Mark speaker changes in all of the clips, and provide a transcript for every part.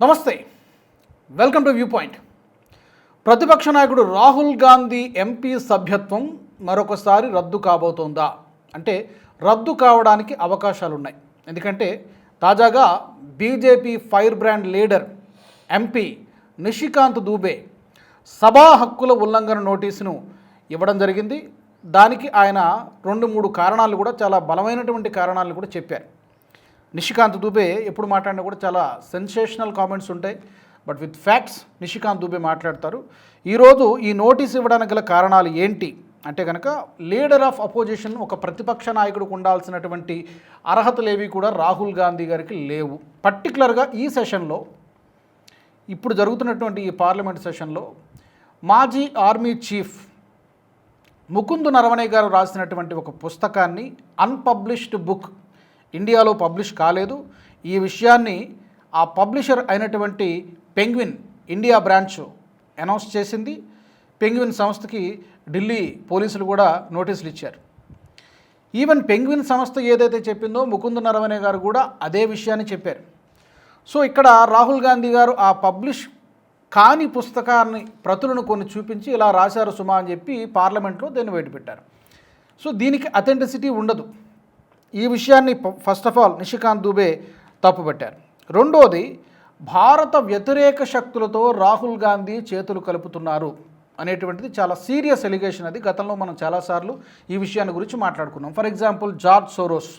Speaker 1: నమస్తే. Welcome to view point ప్రతిపక్ష నాయకుడు రాహుల్ గాంధీ ఎంపీ సభ్యత్వం మరొకసారి రద్దు కాబోతోందా? అంటే రద్దు కావడానికి అవకాశాలు ఉన్నాయి ఎందుకంటే తాజాగా BJP fire brand leader MP Nishikant Dubey సభా హక్కుల ఉల్లంఘన నోటీసును ఇవ్వడం జరిగింది. దానికి ఆయన రెండు మూడు కారణాలు కూడా చాలా బలమైనటువంటి కారణాలు కూడా చెప్పారు. నిషికాంత్ దుబే ఎప్పుడు మాట్లాడినా కూడా చాలా సెన్సేషనల్ కామెంట్స్ ఉంటాయి. But with facts Nishikant Dubey మాట్లాడతారు. ఈరోజు ఈ నోటీస్ ఇవ్వడానికి గల కారణాలు ఏంటి? అంటే కనుక లీడర్ ఆఫ్ అపోజిషన్ ఒక ప్రతిపక్ష నాయకుడికి ఉండాల్సినటువంటి అర్హతలేవి కూడా రాహుల్ గాంధీ గారికి లేవు. పర్టికులర్గా ఈ సెషన్లో ఇప్పుడు జరుగుతున్నటువంటి ఈ పార్లమెంట్ సెషన్లో మాజీ ఆర్మీ చీఫ్ ముకుంద్ నరవణే గారు రాసినటువంటి ఒక పుస్తకాన్ని అన్పబ్లిష్డ్ బుక్ ఇండియాలో పబ్లిష్ కాలేదు. ఈ విషయాన్ని ఆ పబ్లిషర్ అయినటువంటి పెంగ్విన్ ఇండియా బ్రాంచ్ అనౌన్స్ చేసింది. పెంగ్విన్ సంస్థకి ఢిల్లీ పోలీసులు కూడా నోటీసులు ఇచ్చారు. ఈవెన్ పెంగ్విన్ సంస్థ ఏదైతే చెప్పిందో ముకుంద్ నరవనే గారు కూడా అదే విషయాన్ని చెప్పారు. సో ఇక్కడ రాహుల్ గాంధీ గారు ఆ పబ్లిష్ కాని పుస్తకాన్ని ప్రతులను కొన్ని చూపించి ఇలా రాశారు సుమా అని చెప్పి పార్లమెంట్లో దీన్ని బయటపెట్టారు. సో దీనికి అథెంటిసిటీ ఉండదు. ఈ విషయాన్ని first of all Nishikant Dubey తప్పుపట్టారు. రెండోది భారత వ్యతిరేక శక్తులతో రాహుల్ గాంధీ చేతులు కలుపుతున్నారు అనేటువంటిది చాలా సీరియస్ ఎలిగేషన్ అది. గతంలో మనం చాలాసార్లు ఈ విషయాన్ని గురించి మాట్లాడుకున్నాం. For example George Soros.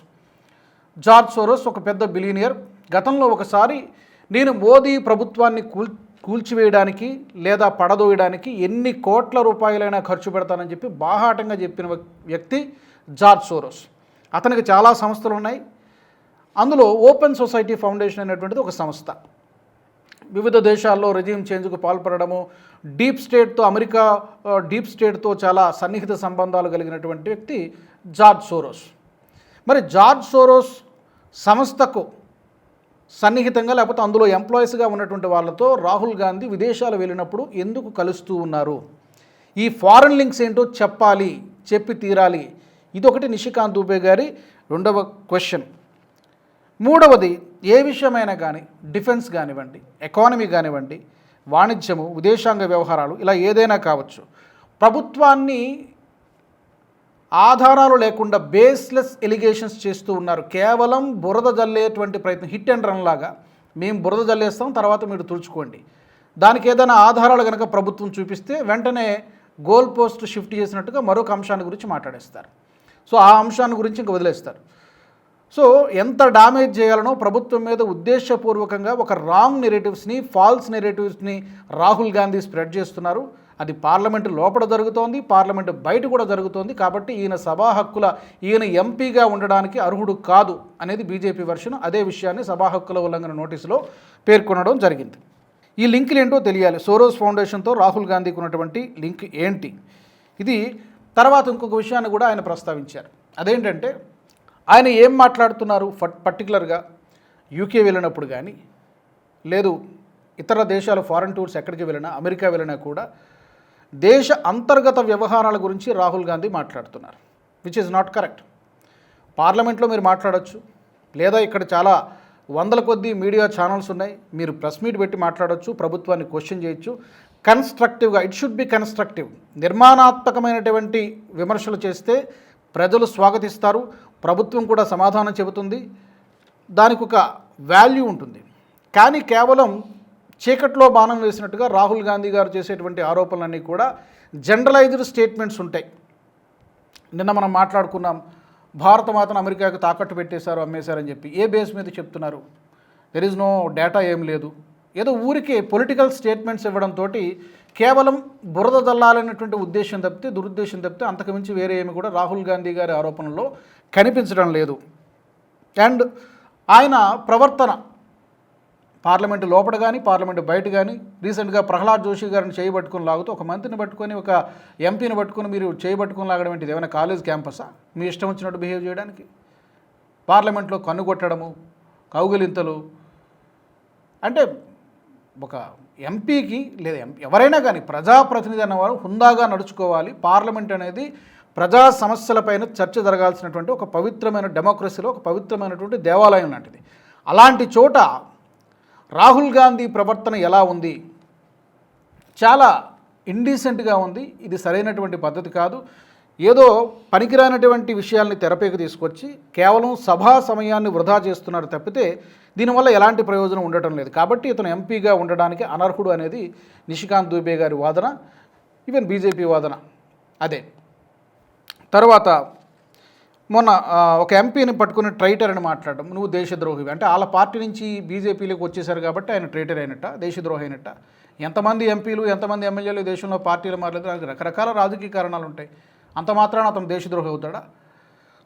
Speaker 1: George Soros ఒక పెద్ద బిలీనియర్ గతంలో ఒకసారి నేను మోదీ ప్రభుత్వాన్ని కూల్ కూల్చివేయడానికి లేదా పడదోయడానికి ఎన్ని కోట్ల రూపాయలైనా ఖర్చు పెడతానని చెప్పి బాహాటంగా చెప్పిన వ్యక్- వ్యక్తి జార్జ్ సోరోస్. అతనికి చాలా సంస్థలు ఉన్నాయి అందులో ఓపెన్ సొసైటీ ఫౌండేషన్ అనేటువంటిది ఒక సంస్థ. వివిధ దేశాల్లో రెజీమ్ చేంజ్కు పాల్పడము డీప్ స్టేట్తో అమెరికా డీప్ స్టేట్తో చాలా సన్నిహిత సంబంధాలు కలిగినటువంటి వ్యక్తి జార్జ్ సోరోస్. మరి జార్జ్ సోరోస్ సంస్థకు సన్నిహితంగా లేకపోతే అందులో ఎంప్లాయీస్గా ఉన్నటువంటి వాళ్ళతో రాహుల్ గాంధీ విదేశాలు వెళ్ళినప్పుడు ఎందుకు కలుస్తూ ఉన్నారు? ఈ ఫారెన్ లింక్స్ ఏంటో చెప్పాలి చెప్పి తీరాలి. ఇది ఒకటి నిషికాంత్ దూబే గారి రెండవ క్వశ్చన్. మూడవది ఏ విషయమైనా కానీ డిఫెన్స్ కానివ్వండి ఎకానమీ కానివ్వండి వాణిజ్యము విదేశాంగ వ్యవహారాలు ఇలా ఏదైనా కావచ్చు ప్రభుత్వాన్ని ఆధారాలు లేకుండా బేస్లెస్ ఎలిగేషన్స్ చేస్తూ ఉన్నారు. కేవలం బురద జల్లేటువంటి ప్రయత్నం హిట్ అండ్ రన్ లాగా మేము బురద జల్లేస్తాం తర్వాత మీరు తుడుచుకోండి. దానికి ఏదైనా ఆధారాలు కనుక ప్రభుత్వం చూపిస్తే వెంటనే గోల్ పోస్ట్ షిఫ్ట్ చేసినట్టుగా మరొక అంశాన్ని గురించి మాట్లాడేస్తారు. సో ఆ అంశాన్ని గురించి ఇంక వదిలేస్తారు. సో ఎంత డ్యామేజ్ చేయాలనో ప్రభుత్వం మీద ఉద్దేశపూర్వకంగా ఒక రాంగ్ నెరేటివ్స్ని ఫాల్స్ నెరేటివ్స్ని రాహుల్ గాంధీ స్ప్రెడ్ చేస్తున్నారు. అది పార్లమెంటు లోపల జరుగుతోంది పార్లమెంటు బయట కూడా జరుగుతోంది. కాబట్టి ఈయన సభా హక్కుల ఈయన ఎంపీగా ఉండడానికి అర్హుడు కాదు అనేది బీజేపీ వర్షన్. అదే విషయాన్ని సభా హక్కుల ఉల్లంఘన నోటీసులో పేర్కొనడం జరిగింది. ఈ లింకులు ఏంటో తెలియాలి. సోరోస్ ఫౌండేషన్తో రాహుల్ గాంధీకి ఉన్నటువంటి లింక్ ఏంటి? ఇది తర్వాత ఇంకొక విషయాన్ని కూడా ఆయన ప్రస్తావించారు. అదేంటంటే ఆయన ఏం మాట్లాడుతున్నారు పర్టికులర్గా యూకే వెళ్ళినప్పుడు కానీ లేదు ఇతర దేశాల ఫారెన్ టూర్స్ ఎక్కడికి వెళ్ళినా అమెరికా వెళ్ళినా కూడా దేశ అంతర్గత వ్యవహారాల గురించి రాహుల్ గాంధీ మాట్లాడుతున్నారు విచ్ ఈజ్ నాట్ కరెక్ట్ పార్లమెంట్లో మీరు మాట్లాడవచ్చు లేదా ఇక్కడ చాలా వందల కొద్దీ మీడియా ఛానల్స్ ఉన్నాయి మీరు ప్రెస్ మీట్ పెట్టి మాట్లాడొచ్చు ప్రభుత్వాన్ని క్వశ్చన్ చేయొచ్చు కన్స్ట్రక్టివ్గా ఇట్ షుడ్ బి కన్స్ట్రక్టివ్. నిర్మాణాత్మకమైనటువంటి విమర్శలు చేస్తే ప్రజలు స్వాగతిస్తారు ప్రభుత్వం కూడా సమాధానం చెబుతుంది దానికి ఒక వాల్యూ ఉంటుంది. కానీ కేవలం చీకట్లో బాణం వేసినట్టుగా రాహుల్ గాంధీ గారు చేసేటువంటి ఆరోపణలన్నీ కూడా జనరలైజ్డ్ స్టేట్మెంట్స్ ఉంటాయి. నిన్న మనం మాట్లాడుకున్నాం భారత మాతను అమెరికాకు తాకట్టు పెట్టేశారు అమ్మేశారని చెప్పి. ఏ బేస్ మీద చెప్తున్నారు? దెర్ ఇస్ నో డేటా ఏం లేదు. ఏదో ఊరికే పొలిటికల్ స్టేట్మెంట్స్ ఇవ్వడంతో కేవలం బురద దల్లాలనేటువంటి ఉద్దేశం తప్పితే దురుద్దేశం తప్పితే అంతకుమించి వేరే ఏమి కూడా రాహుల్ గాంధీ గారి ఆరోపణలో కనిపించడం లేదు. అండ్ ఆయన ప్రవర్తన పార్లమెంటు లోపల కానీ పార్లమెంటు బయట కానీ రీసెంట్గా ప్రహ్లాద్ జోషి గారిని చేయబట్టుకుని లాగుతూ ఒక మంత్రిని పట్టుకొని ఒక ఎంపీని పట్టుకొని మీరు చేయబట్టుకుని లాగడం ఏంటిది? ఏమైనా కాలేజ్ క్యాంపసా? మీ ఇష్టం వచ్చినట్టు బిహేవ్ చేయడానికి? పార్లమెంట్లో కన్నుగొట్టడము కౌగిలింతలు. అంటే ఒక ఎంపీకి లేదా ఎం- ఎవరైనా కానీ ప్రజాప్రతినిధి అన్నవారు హుందాగా నడుచుకోవాలి. పార్లమెంట్ అనేది ప్రజా సమస్యలపైన చర్చ జరగాల్సినటువంటి ఒక పవిత్రమైన డెమోక్రసీలో ఒక పవిత్రమైనటువంటి దేవాలయం లాంటిది. అలాంటి చోట రాహుల్ గాంధీ ప్రవర్తన ఎలా ఉంది? చాలా ఇండీసెంట్గా ఉంది. ఇది సరైనటువంటి పద్ధతి కాదు. ఏదో పనికిరానటువంటి విషయాల్ని తెరపైకి తీసుకొచ్చి కేవలం సభా సమయాన్ని వృధా చేస్తున్నారు తప్పితే దీనివల్ల ఎలాంటి ప్రయోజనం ఉండటం లేదు. కాబట్టి ఇతను ఎంపీగా ఉండడానికి అనర్హుడు అనేది నిషికాంత్ దూబే గారి వాదన ఈవెన్ బీజేపీ వాదన అదే. తర్వాత మొన్న ఒక ఎంపీని పట్టుకుని ట్రైటర్ అని మాట్లాడడం నువ్వు దేశద్రోహివి. అంటే వాళ్ళ పార్టీ నుంచి బీజేపీలోకి వచ్చేసారు కాబట్టి ఆయన ట్రైటర్ అయినట్ట దేశద్రోహి అయినట్ట. ఎంతమంది ఎంపీలు ఎంతమంది ఎమ్మెల్యేలు దేశంలో పార్టీలు మారలేదు రకరకాల రాజకీయ కారణాలు ఉంటాయి. అంత మాత్రాన అతను దేశద్రోహి అవుతాడా?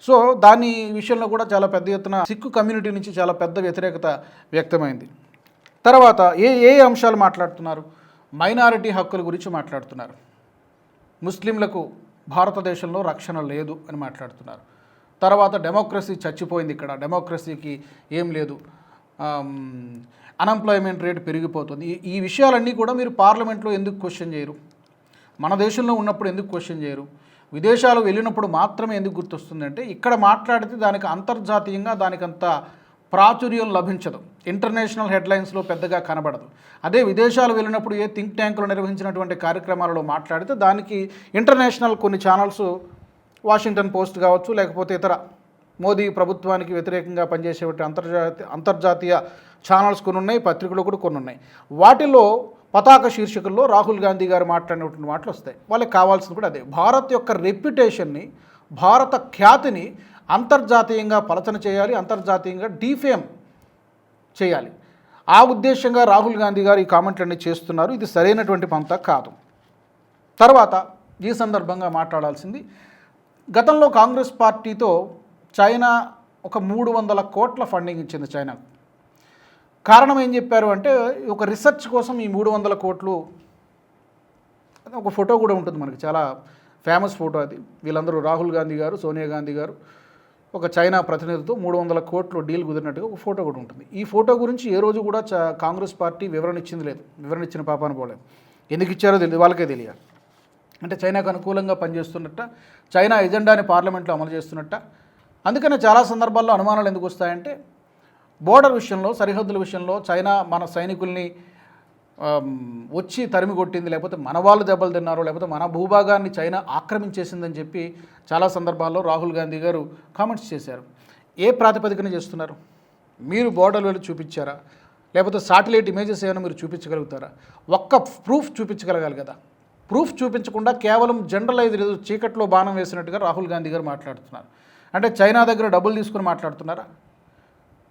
Speaker 1: సో దాని విషయంలో కూడా చాలా పెద్ద ఎత్తున సిక్కు కమ్యూనిటీ నుంచి చాలా పెద్ద వ్యతిరేకత వ్యక్తమైంది. తర్వాత ఏ ఏ అంశాలు మాట్లాడుతున్నారు? మైనారిటీ హక్కుల గురించి మాట్లాడుతున్నారు. ముస్లింలకు భారతదేశంలో రక్షణ లేదు అని మాట్లాడుతున్నారు. తర్వాత డెమోక్రసీ చచ్చిపోయింది ఇక్కడ. డెమోక్రసీకి ఏం లేదు. అన్ఎంప్లాయ్మెంట్ రేట్ పెరిగిపోతుంది. ఈ- ఈ విషయాలన్నీ కూడా మీరు పార్లమెంట్లో ఎందుకు క్వశ్చన్ చేయరు? మన దేశంలో ఉన్నప్పుడు ఎందుకు క్వశ్చన్ చేయరు? విదేశాలు వెళ్ళినప్పుడు మాత్రమే ఎందుకు గుర్తొస్తుంది అంటే ఇక్కడ మాట్లాడితే దానికి అంతర్జాతీయంగా దానికంత ప్రాచుర్యం లభించదు. ఇంటర్నేషనల్ హెడ్లైన్స్లో పెద్దగా కనబడదు. అదే విదేశాలు వెళ్ళినప్పుడు ఏ థింక్ ట్యాంకులు నిర్వహించినటువంటి కార్యక్రమాలలో మాట్లాడితే దానికి ఇంటర్నేషనల్ కొన్ని ఛానల్స్ వాషింగ్టన్ పోస్ట్ కావచ్చు లేకపోతే ఇతర మోదీ ప్రభుత్వానికి వ్యతిరేకంగా పనిచేసేటువంటి అంతర్జాతీయ అంతర్జాతీయ ఛానల్స్ కొన్ని ఉన్నాయి పత్రికలు కూడా కొన్ని ఉన్నాయి వాటిలో పతాక శీర్షికల్లో రాహుల్ గాంధీ గారు మాట్లాడినటువంటి మాటలు వస్తాయి. వాళ్ళకి కావాల్సింది కూడా అదే. భారత్ యొక్క రెప్యుటేషన్ని భారత ఖ్యాతిని అంతర్జాతీయంగా పలచన చేయాలి అంతర్జాతీయంగా డీఫేమ్ చేయాలి. ఆ ఉద్దేశంగా రాహుల్ గాంధీ గారు ఈ కామెంట్లన్నీ చేస్తున్నారు. ఇది సరైనటువంటి పంత కాదు. తర్వాత ఈ సందర్భంగా మాట్లాడాల్సింది గతంలో కాంగ్రెస్ పార్టీతో చైనా ఒక మూడు వందల కోట్ల ఫండింగ్ ఇచ్చింది చైనాకు. కారణం ఏం చెప్పారు అంటే ఒక రీసెర్చ్ కోసం ఈ మూడు వందల కోట్లు ఒక ఫోటో కూడా ఉంటుంది మనకి చాలా ఫేమస్ ఫోటో అది. వీళ్ళందరూ రాహుల్ గాంధీ గారు సోనియా గాంధీ గారు ఒక చైనా ప్రతినిధితో మూడు వందల కోట్లు డీల్ కుదిరినట్టుగా ఒక ఫోటో కూడా ఉంటుంది. ఈ ఫోటో గురించి ఏ రోజు కూడా చ- కాంగ్రెస్ పార్టీ వివరణ ఇచ్చింది లేదు వివరణ ఇచ్చిన పాపాను పోలేదు. ఎందుకు ఇచ్చారో తెలియదు వాళ్ళకే తెలియాలి. అంటే చైనాకు అనుకూలంగా పనిచేస్తున్నట్ట చైనా ఎజెండాని పార్లమెంట్లో అమలు చేస్తున్నట్ట. అందుకనే చాలా సందర్భాల్లో అనుమానాలు ఎందుకు వస్తాయంటే బోర్డర్ విషయంలో సరిహద్దుల విషయంలో చైనా మన సైనికుల్ని వచ్చి తరిమి కొట్టింది లేకపోతే మన వాళ్ళు దెబ్బలు తిన్నారు లేకపోతే మన భూభాగాన్ని చైనా ఆక్రమించేసిందని చెప్పి చాలా సందర్భాల్లో రాహుల్ గాంధీ గారు కామెంట్స్ చేశారు. ఏ ప్రాతిపదికన చేస్తున్నారు? మీరు బోర్డర్ వెళ్ళి చూపించారా? లేకపోతే సాటిలైట్ ఇమేజెస్ ఏమైనా మీరు చూపించగలుగుతారా? ఒక్క ప్రూఫ్ చూపించగలగాలి కదా. ప్రూఫ్ చూపించకుండా కేవలం జనరలైజ్ లేదు చీకట్లో బాణం వేసినట్టుగా రాహుల్ గాంధీ గారు మాట్లాడుతున్నారు. అంటే చైనా దగ్గర డబ్బులు తీసుకుని మాట్లాడుతున్నారా?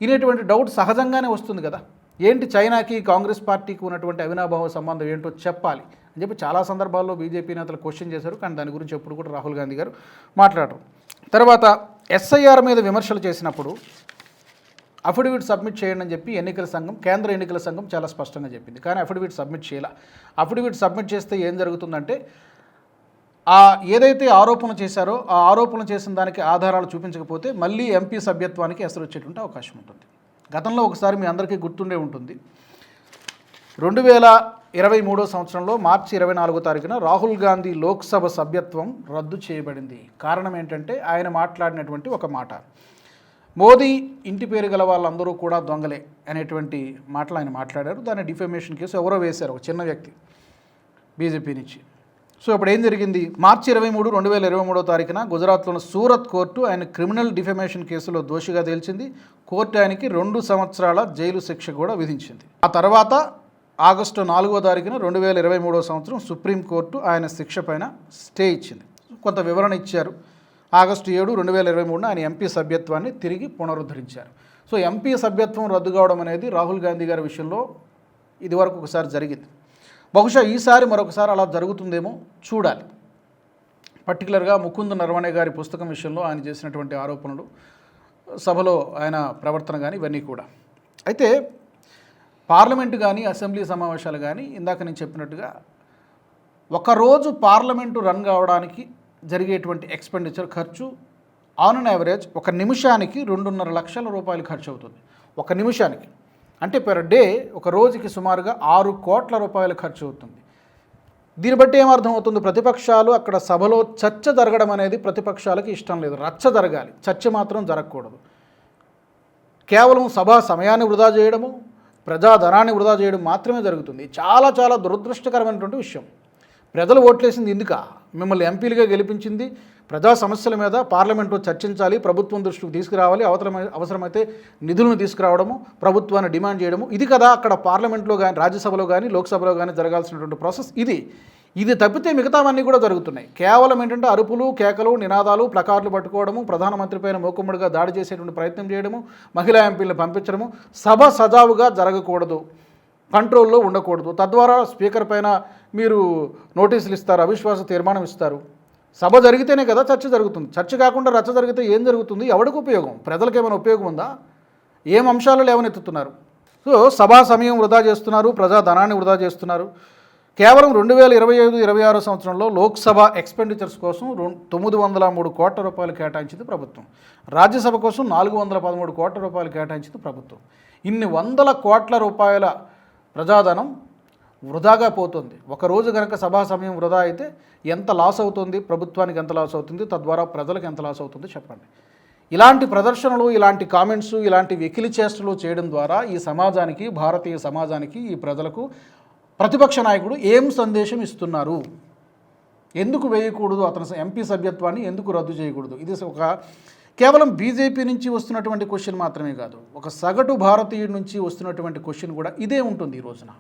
Speaker 1: ఇనేటువంటి డౌట్ సహజంగానే వస్తుంది కదా. ఏంటి చైనాకి కాంగ్రెస్ పార్టీకి ఉన్నటువంటి అవినాభావ సంబంధం ఏంటో చెప్పాలి అని చెప్పి చాలా సందర్భాల్లో బీజేపీ నేతలు క్వశ్చన్ చేశారు. కానీ దాని గురించి ఎప్పుడు కూడా రాహుల్ గాంధీ గారు మాట్లాడరు. తర్వాత ఎస్ఐఆర్ మీద విమర్శలు చేసినప్పుడు అఫిడవిట్ సబ్మిట్ చేయండి అని చెప్పి ఎన్నికల సంఘం కేంద్ర ఎన్నికల సంఘం చాలా స్పష్టంగా చెప్పింది. కానీ అఫిడవిట్ సబ్మిట్ చేయాల. అఫిడవిట్ సబ్మిట్ చేస్తే ఏం జరుగుతుందంటే ఆ ఏదైతే ఆరోపణ చేశారో ఆ ఆరోపణ చేసిన దానికి ఆధారాలు చూపించకపోతే మళ్ళీ ఎంపీ సభ్యత్వానికి ఎసరు వచ్చేటువంటి అవకాశం ఉంటుంది. గతంలో ఒకసారి మీ అందరికీ గుర్తుండే ఉంటుంది. రెండు వేల ఇరవై మూడో సంవత్సరంలో మార్చి ఇరవై నాలుగో తారీఖున రాహుల్ గాంధీ లోక్సభ సభ్యత్వం రద్దు చేయబడింది. కారణం ఏంటంటే ఆయన మాట్లాడినటువంటి ఒక మాట. మోదీ ఇంటి పేరు గల వాళ్ళందరూ కూడా దొంగలే అనేటువంటి మాటలు ఆయన మాట్లాడారు. దాన్ని డిఫెమేషన్ కేసు ఎవరో వేశారు. ఒక చిన్న వ్యక్తి బీజేపీ నుంచి. సో ఇప్పుడు ఏం జరిగింది? మార్చి ఇరవై మూడు రెండు వేల ఇరవై మూడో తారీఖున గుజరాత్లోని సూరత్ కోర్టు ఆయన క్రిమినల్ డిఫమేషన్ కేసులో దోషిగా తేల్చింది. కోర్టు ఆయనకి రెండు సంవత్సరాల జైలు శిక్ష కూడా విధించింది. ఆ తర్వాత ఆగస్టు నాలుగో తారీఖున రెండు వేల ఇరవై మూడో సంవత్సరం సుప్రీంకోర్టు ఆయన శిక్ష పైన స్టే ఇచ్చింది. కొంత వివరణ ఇచ్చారు. ఆగస్టు ఏడు రెండు వేల ఇరవై మూడున ఆయన ఎంపీ సభ్యత్వాన్ని తిరిగి పునరుద్ధరించారు. సో ఎంపీ సభ్యత్వం రద్దు కావడం అనేది రాహుల్ గాంధీ గారి విషయంలో ఇదివరకు ఒకసారి జరిగింది. బహుశా ఈసారి మరొకసారి అలా జరుగుతుందేమో చూడాలి. పర్టికులర్గా ముకుంద్ నరవణే గారి పుస్తకం విషయంలో ఆయన చేసినటువంటి ఆరోపణలు సభలో ఆయన ప్రవర్తన కానీ ఇవన్నీ కూడా. అయితే పార్లమెంటు కానీ అసెంబ్లీ సమావేశాలు కానీ ఇందాక నేను చెప్పినట్టుగా ఒకరోజు పార్లమెంటు రన్ కావడానికి జరిగేటువంటి ఎక్స్పెండిచర్ ఖర్చు ఆన్ అన్ యావరేజ్ ఒక నిమిషానికి రెండున్నర లక్షల రూపాయలు ఖర్చు అవుతుంది ఒక నిమిషానికి. అంటే పెర్ డే ఒక రోజుకి సుమారుగా ఆరు కోట్ల రూపాయలు ఖర్చు అవుతుంది. దీన్ని బట్టి ఏమర్థం అవుతుంది? ప్రతిపక్షాలు అక్కడ సభలో చర్చ జరగడం అనేది ప్రతిపక్షాలకు ఇష్టం లేదు. రచ్చ జరగాలి. చర్చ మాత్రం జరగకూడదు. కేవలం సభా సమయాన్ని వృధా చేయడము ప్రజాధనాన్ని వృధా చేయడం మాత్రమే జరుగుతుంది. చాలా చాలా దురదృష్టకరమైనటువంటి విషయం. ప్రజలు ఓట్లేసింది ఎందుక మిమ్మల్ని ఎంపీలుగా గెలిపించింది ప్రజా సమస్యల మీద పార్లమెంట్లో చర్చించాలి ప్రభుత్వం దృష్టికి తీసుకురావాలి అవసరమై అవసరమైతే నిధులను తీసుకురావడము ప్రభుత్వాన్ని డిమాండ్ చేయడము. ఇది కదా అక్కడ పార్లమెంట్లో కానీ రాజ్యసభలో కానీ లోక్సభలో కానీ జరగాల్సినటువంటి ప్రాసెస్ ఇది. ఇది తప్పితే మిగతావన్నీ కూడా జరుగుతున్నాయి. కేవలం ఏంటంటే అరుపులు కేకలు నినాదాలు ప్లకార్లు పట్టుకోవడము ప్రధానమంత్రి పైన మూకుమ్మడిగా దాడి చేసేటువంటి ప్రయత్నం చేయడము మహిళా ఎంపీలను పంపించడము సభ సజావుగా జరగకూడదు. కంట్రోల్లో ఉండకూడదు. తద్వారా స్పీకర్ పైన మీరు నోటీసులు ఇస్తారు అవిశ్వాస తీర్మానం ఇస్తారు. సభ జరిగితేనే కదా చర్చ జరుగుతుంది. చర్చ కాకుండా రచ్చ జరిగితే ఏం జరుగుతుంది? ఎవరికి ఉపయోగం? ప్రజలకు ఏమైనా ఉపయోగం ఉందా? ఏం అంశాలు లేవనెత్తుతున్నారు? సో సభా సమయం వృధా చేస్తున్నారు ప్రజా ధనాన్ని వృధా చేస్తున్నారు. కేవలం రెండు వేల ఇరవై ఐదు ఇరవై ఆరో సంవత్సరంలో లోక్సభ ఎక్స్పెండిచర్స్ కోసం తొమ్మిది వందల మూడు కోట్ల రూపాయలు కేటాయించింది ప్రభుత్వం. రాజ్యసభ కోసం నాలుగు వందల పదమూడు కోట్ల రూపాయలు కేటాయించింది ప్రభుత్వం. ఇన్ని వందల కోట్ల రూపాయల ప్రజాధనం వృధాగా పోతుంది. ఒక రోజు కనుక సభా సమయం వృధా అయితే ఎంత లాస్ అవుతుంది? ప్రభుత్వానికి ఎంత లాస్ అవుతుంది? తద్వారా ప్రజలకు ఎంత లాస్ అవుతుంది చెప్పండి. ఇలాంటి ప్రదర్శనలు ఇలాంటి కామెంట్స్ ఇలాంటి వెకిలి చేష్టలు చేయడం ద్వారా ఈ సమాజానికి భారతీయ సమాజానికి ఈ ప్రజలకు ప్రతిపక్ష నాయకుడు ఏం సందేశం ఇస్తున్నారు? ఎందుకు వేయకూడదు? అతని ఎంపీ సభ్యత్వాన్ని ఎందుకు రద్దు చేయకూడదు? ఇది ఒక కేవలం బీజేపీ నుంచి వస్తున్నటువంటి క్వశ్చన్ మాత్రమే కాదు ఒక సగటు భారతీయుడి నుంచి వస్తున్నటువంటి క్వశ్చన్ కూడా ఇదే ఉంటుంది ఈ రోజున.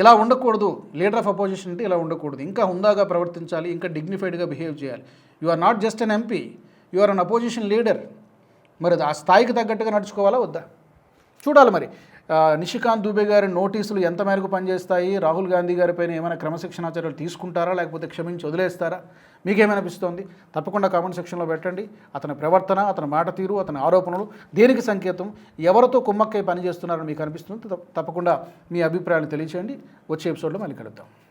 Speaker 1: ఇలా ఉండకూడదు లీడర్ ఆఫ్ అపోజిషన్ అంటే ఇలా ఉండకూడదు. ఇంకా హుందాగా ప్రవర్తించాలి ఇంకా డిగ్నిఫైడ్గా బిహేవ్ చేయాలి. You are not just an MP you are an opposition leader మరి ఆ స్థాయికి తగ్గట్టుగా నడుచుకోవాలా వద్దా? చూడాలి మరి. నిషికాంత్ దుబే గారి నోటీసులు ఎంత మేరకు పనిచేస్తాయి? రాహుల్ గాంధీ గారిపైన ఏమైనా క్రమశిక్షణా చర్యలు తీసుకుంటారా? లేకపోతే క్షమించి వదిలేస్తారా? మీకేమనిపిస్తోంది? తప్పకుండా కామెంట్ సెక్షన్లో పెట్టండి. అతని ప్రవర్తన అతని మాట తీరు అతని ఆరోపణలు దేనికి సంకేతం ఎవరితో కుమ్మక్కై పనిచేస్తున్నారని మీకు అనిపిస్తుంది? తప్ప- తప్పకుండా మీ అభిప్రాయాలు తెలియచేయండి. వచ్చే ఎపిసోడ్లో మళ్ళీ కలుద్దాం.